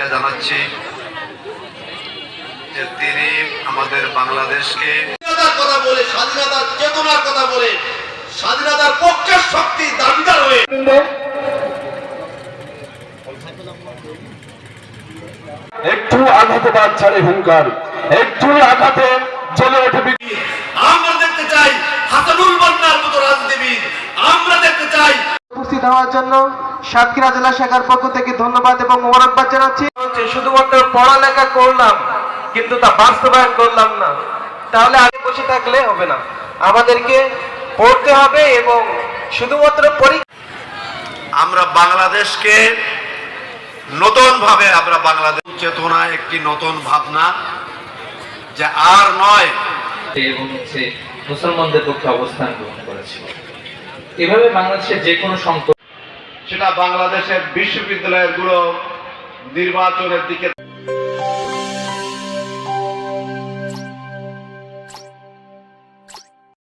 থেকে জানাচ্ছি যে তিনি আমাদের বাংলাদেশকে কথা বলে স্বাধীনতার চেতনার কথা বলে স্বাধীনতার পক্ষের শক্তি দাবিদার হয়ে। একটু আঘাতে বাদ ছাড়ে হুঙ্কার একটু আঘাতে চলে ওঠে আমরা দেখতে চাই হাসানুল বান্নার মতো রাজনীতিবিদ। আমরা দেখতে চাই উপস্থিত হওয়ার জন্য সাতক্ষীরা জেলা শাখার পক্ষ থেকে ধন্যবাদ এবং মোবারকবাদ জানাচ্ছি। শুধুমাত্র পড়ালেখা করলাম কিন্তু তা বাস্তবায়ন করলাম না। তাহলে আগে বসে থাকলে হবে না। আমাদেরকে পড়তে হবে এবং শুধুমাত্র পরীক্ষা আমরা বাংলাদেশকে নতুন ভাবে আমরা বাংলাদেশ চেতনা একটি নতুন ভাবনা যে আর নয়। এবং হচ্ছে মুসলমানদের পক্ষে অবস্থান গ্রহণ করেছিল। এভাবে বাংলাদেশের যে কোনো সংকট সেটা বাংলাদেশের বিশ্ববিদ্যালয়গুলো নির্বাচনের দিকে